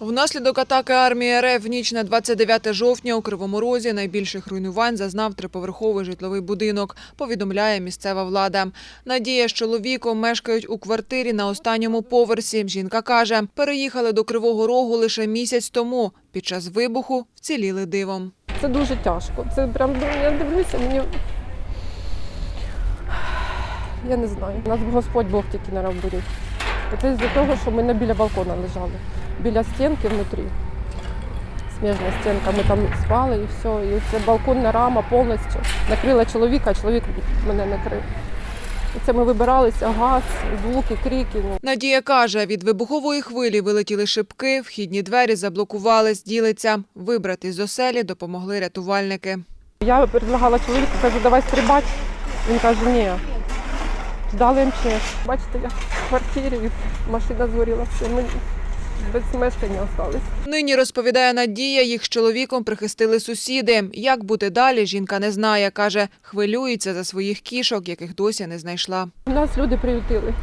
Внаслідок атаки армії РФ в ніч на 29 жовтня у Кривому Розі найбільших руйнувань зазнав триповерховий житловий будинок, повідомляє місцева влада. Надія з чоловіком мешкають у квартирі на останньому поверсі. Жінка каже, переїхали до Кривого Рогу лише місяць тому. Під час вибуху вціліли дивом. Це дуже тяжко. Це прям ну, я дивлюся, мені. Я не знаю. Нас Господь Бог тільки не робив. Це з-за того, що ми не біля балкона лежали, біля стінки внутрі. Сміжна стінка, ми там спали і все. І це балконна рама повністю накрила чоловіка, а чоловік мене накрив. І це ми вибиралися, газ, звуки, крики. Ну. Надія каже, від вибухової хвилі вилетіли шибки, вхідні двері заблокувались, ділиться. Вибрати з оселі допомогли рятувальники. Я предлагала чоловіку, кажу, давай стрибати. Він каже, ні. Ждали МЧС. Бачите, я в квартирі, машина згоріла, все, ми без мешкання залишились. Нині розповідає Надія, їх з чоловіком прихистили сусіди. Як бути далі, жінка не знає. Каже, хвилюється за своїх кішок, яких досі не знайшла. У нас люди приютили.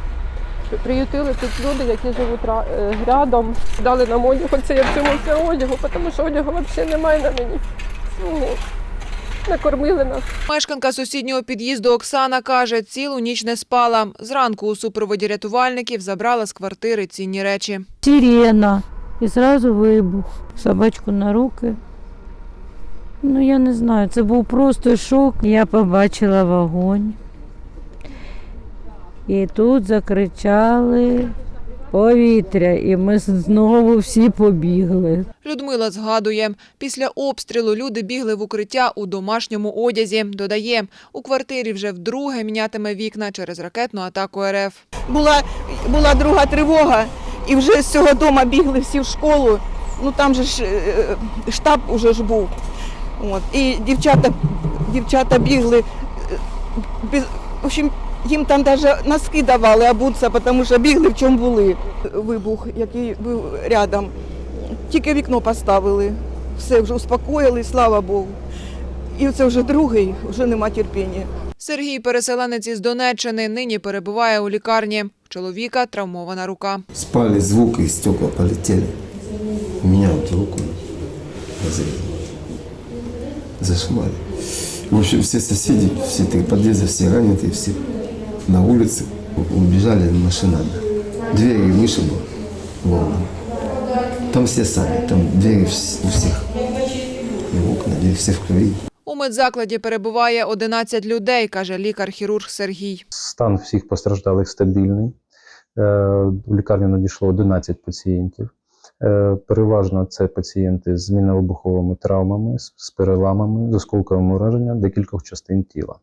Приютили тут люди, які живуть е, рядом, дали нам одяг. Оце я в цьому все одягу, тому що одягу взагалі немає на мені. Накормили нас. Мешканка сусіднього під'їзду Оксана каже, цілу ніч не спала. Зранку у супроводі рятувальників забрала з квартири цінні речі. сирена. І зразу вибух. Собачку на руки. Ну, я не знаю, це був просто шок. Я побачила вогонь. І тут закричали повітря, і ми знову всі побігли. Людмила згадує, після обстрілу люди бігли в укриття у домашньому одязі. Додає, у квартирі вже вдруге мінятиме вікна через ракетну атаку РФ. була, була друга тривога, і вже з цього дому бігли всі в школу. Ну там же ж е, штаб уже ж був. От. І дівчата, дівчата бігли. е, Без, в общем, їм там навіть носки давали обуться, тому що бігли в чому були. Вибух, який був рядом. Тільки вікно поставили. Все вже успокоїли, слава Богу. І це вже другий, вже нема терпіння. Сергій, переселенець із Донеччини, нині перебуває у лікарні. Чоловіка травмована рука. Спали, звук и стекла полетели. У меня вот руку. Зашмали. В общем, все соседи, все три подъезда, все раненые, все на улице убежали машинами. Двери вышибло волна. Там все сами, там двери у всех. И окна, и все в крови. У медзакладі перебуває 11 людей, каже лікар-хірург Сергій. Стан всіх постраждалих стабільний. Е, В лікарню надійшло 11 пацієнтів. Е, Переважно це пацієнти з мінно-вибуховими травмами, з з переламами, з осколковим ураженням декількох частин тіла.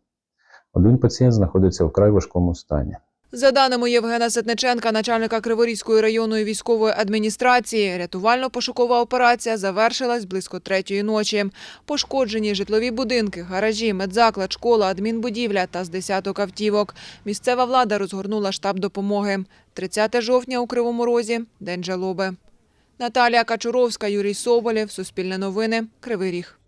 Один пацієнт знаходиться в край важкому стані. За даними Євгена Сетниченка, начальника Криворізької районної військової адміністрації, рятувально-пошукова операція завершилась близько третьої ночі. Пошкоджені житлові будинки, гаражі, медзаклад, школа, адмінбудівля та з десяток автівок. Місцева влада розгорнула штаб допомоги. 30 жовтня у Кривому Розі – День жалоби. Наталія Качуровська, Юрій Соболєв, Суспільне новини, Кривий Ріг.